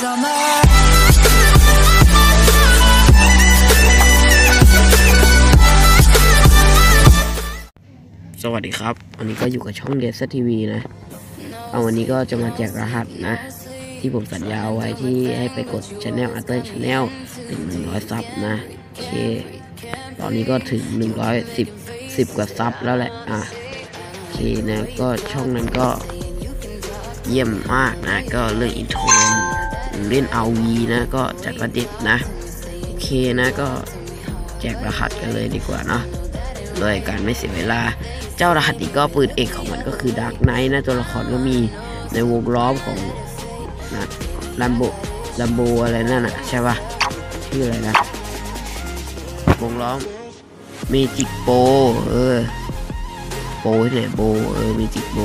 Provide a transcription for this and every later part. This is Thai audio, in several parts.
summer. สวัสดีครับ วันนี้ก็อยู่กับช่องเดสทีวีนะ เอาวันนี้ก็จะมาแจกรหัสนะ ที่ผมสัญญาเอาไว้ที่ให้ไปกดช anel อัตเตอร์ช anel ถึง100ซับนะ โอเค ตอนนี้ก็ถึง110 10กว่าซับแล้วแหละ อะ โอเคนะ ก็ช่องนั้นก็เยี่ยมมากนะ ก็เรื่องอินโทร เล่นเอาวีนะก็จัดประเด็ดนะ โอเคนะก็แจกรหัสกันเลยดีกว่าเนาะโดยการไม่เสียเวลา เจ้ารหัสนี้ก็ปืนเอกของมันก็คือดาร์กไนท์นะตัวละครก็มีในวงล้อมของนะลัมโบลัมโบอะไรนั่นนะใช่ปะชื่ออะไรนะวงล้อมเมจิกโปเออโปที่ไหนโบเออเมจิกโบ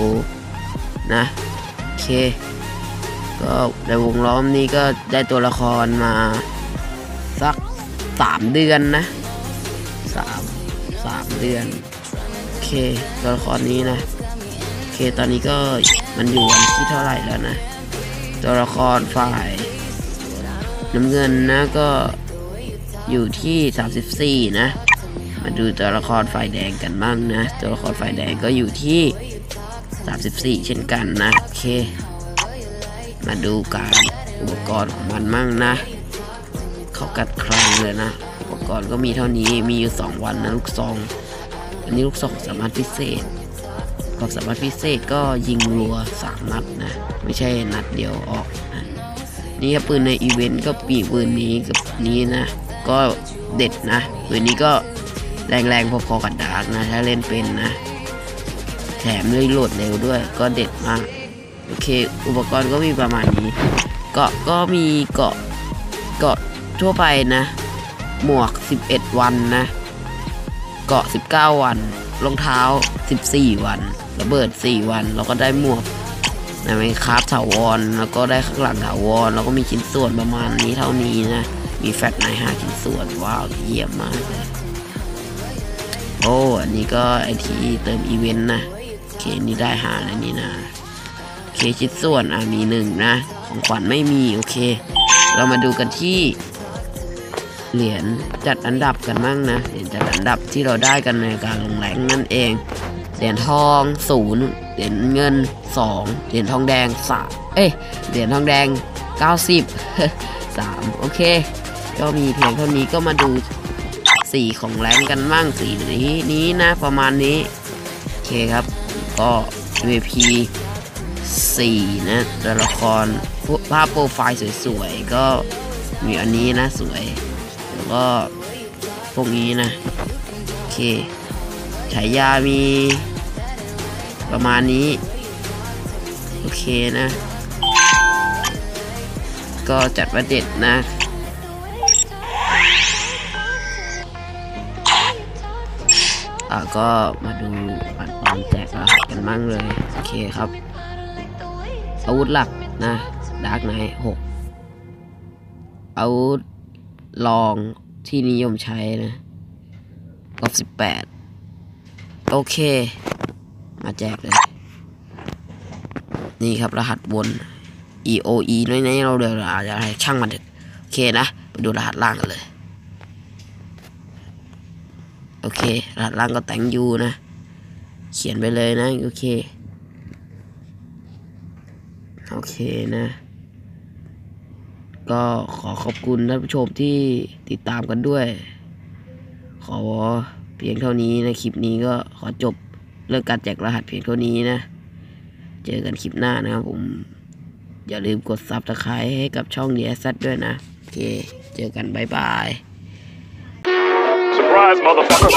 นะโอเค ก็ในวงล้อมนี้ก็ได้ตัวละครมา สักสามเดือนนะสามสามเดือน โอเค ตัวละครนี้นะ โอเคตอนนี้ก็มันอยู่วันที่เท่าไหร่แล้วนะ ตัวละครฝ่ายน้ำเงินนะก็อยู่ที่ 34 นะ มาดูตัวละครฝ่ายแดงกันบ้างนะ ตัวละครฝ่ายแดงก็อยู่ที่ 34 เช่นกันนะ โอเค มาดูการอุปกรณ์ของมันมั่งนะ เขากัดคลังเลยนะ อุปกรณ์ก็มีเท่านี้มีอยู่ 2 วันนะลูกซอง อันนี้ลูกซองสามารถพิเศษความสามารถพิเศษก็ยิงรัวสามนัดนะ ไม่ใช่นัดเดียวออกนะนี่ครับปืนในอีเวนต์ก็ปีปืนนี้กับนี้นะ ก็เด็ดนะปืนนี้ก็แรงๆพอๆกับดาร์กนะ ถ้าเล่นเป็นนะ แถมเลยโหลดเร็วด้วย ก็เด็ดมาก โอเค อุปกรณ์ก็มีประมาณนี้ เกาะก็มีเกาะเกาะทั่วไปนะ หมวก 11 วันนะ เกาะ 19 วัน รองเท้า 14 วัน ระเบิด 4 วันแล้วก็ได้หมวกนะไมคราฟถาวร แล้วก็ได้ข้างหลังถาวร แล้วก็มีชิ้นส่วนประมาณนี้เท่านี้นะ มีแฟตไนห้าชิ้นส่วน ว้าว เยี่ยมมากเลยโอ้ อันนี้ก็ไอทีเติมอีเวนต์นะ โอเค นี่ได้หาในนี้นะ เคชิ้นส่วนอะมีหนึ่งนะ ของขวัญไม่มีโอเค เรามาดูกันที่ เหรียญจัดอันดับกันมั่งนะเหรียญจัดอันดับที่เราได้กันในการลงแรงนั่นเองเหรียญทองศูนย์เหรียญเงินสองเหรียญทองแดงสามเอ้ยเหรียญทองแดง90 3โอเค ก็มีเพียงเท่านี้ก็มาดูสีของแรงกันมั่งสีนี้นี้นะประมาณนี้ โอเคครับ ก็ MVP 4 นะตัวละครภาพโปรไฟล์สวยๆ ก็มีอันนี้นะสวย แล้วก็พวกนี้นะ โอเคฉายามีประมาณนี้ โอเคนะ ก็จัดว่าเด็ดนะอะก็มาดูอัดตอนแจกรหัสกันมั่งเลย โอเคครับ อาวุธหลักนะดาร์กไนท์หกอาวุธลองที่นิยมใช้นะลบสิบแปดโอเค มาแจกเลย นี่ครับรหัสบน EOE น้อยๆเราเดี๋ยวอาจจะให้ช่างมันเถอะโอเคนะ ไปดูรหัสล่างกันเลย โอเค รหัสล่างก็แต่งยูนะ เขียนไปเลยนะ โอเค โอเคนะ ก็ขอขอบคุณท่านผู้ชมที่ติดตามกันด้วย ขอเพียงเท่านี้นะ คลิปนี้ก็ขอจบเรื่องการแจกรหัสเพียงเท่านี้นะ เจอกันคลิปหน้านะครับผม อย่าลืมกดซับสไครต์ให้กับช่องเดียซัดด้วยนะ โอเค เจอกันบ๊ายบาย Surprise, motherfucker.